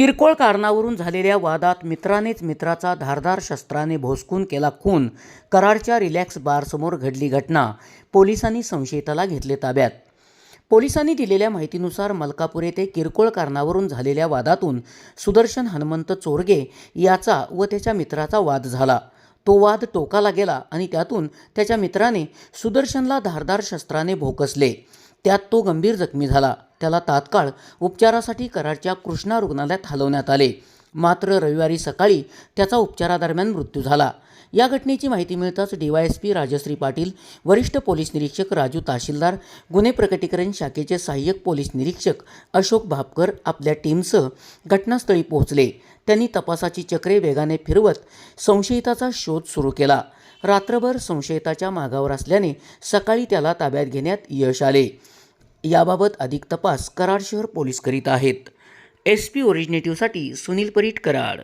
किरकोळ कारणावरून झालेल्या वादात मित्रानेच मित्राचा धारदार शस्त्राने भोसकून केला खून. कराडच्या रिलॅक्स बारसमोर घडली घटना. पोलिसांनी संशयिताला घेतले ताब्यात. पोलिसांनी दिलेल्या माहितीनुसार मलकापूर येथे किरकोळ कारणावरून झालेल्या वादातून सुदर्शन हनुमंत चोरगे याचा व त्याच्या मित्राचा वाद झाला. तो वाद टोकाला गेला आणि त्यातून त्याच्या मित्राने सुदर्शनला धारदार शस्त्राने भोकसले. त्यात तो गंभीर जखमी झाला. त्याला तात्काळ उपचारासाठी कराडच्या कृष्णा रुग्णालयात हलवण्यात आले. मात्र रविवारी सकाळी त्याचा उपचारादरम्यान मृत्यू झाला. या घटनेची माहिती मिळताच डीवायएसपी राजश्री पाटील वरिष्ठ पोलीस निरीक्षक राजू तहसीलदार गुन्हे प्रकटीकरण शाखेचे सहाय्यक पोलीस निरीक्षक अशोक भापकर आपल्या टीमसह घटनास्थळी पोहोचले. त्यांनी तपासाची चक्रे वेगाने फिरवत संशयिताचा शोध सुरू केला. रात्रभर संशयिताच्या मागावर असल्याने सकाळी त्याला ताब्यात घेण्यात यश आले. याबाबत अधिक तपास कराड शहर पोलीस करीत आहेत. एस पी ओरिजिनेटिव्हसाठी सुनील परीट कराड.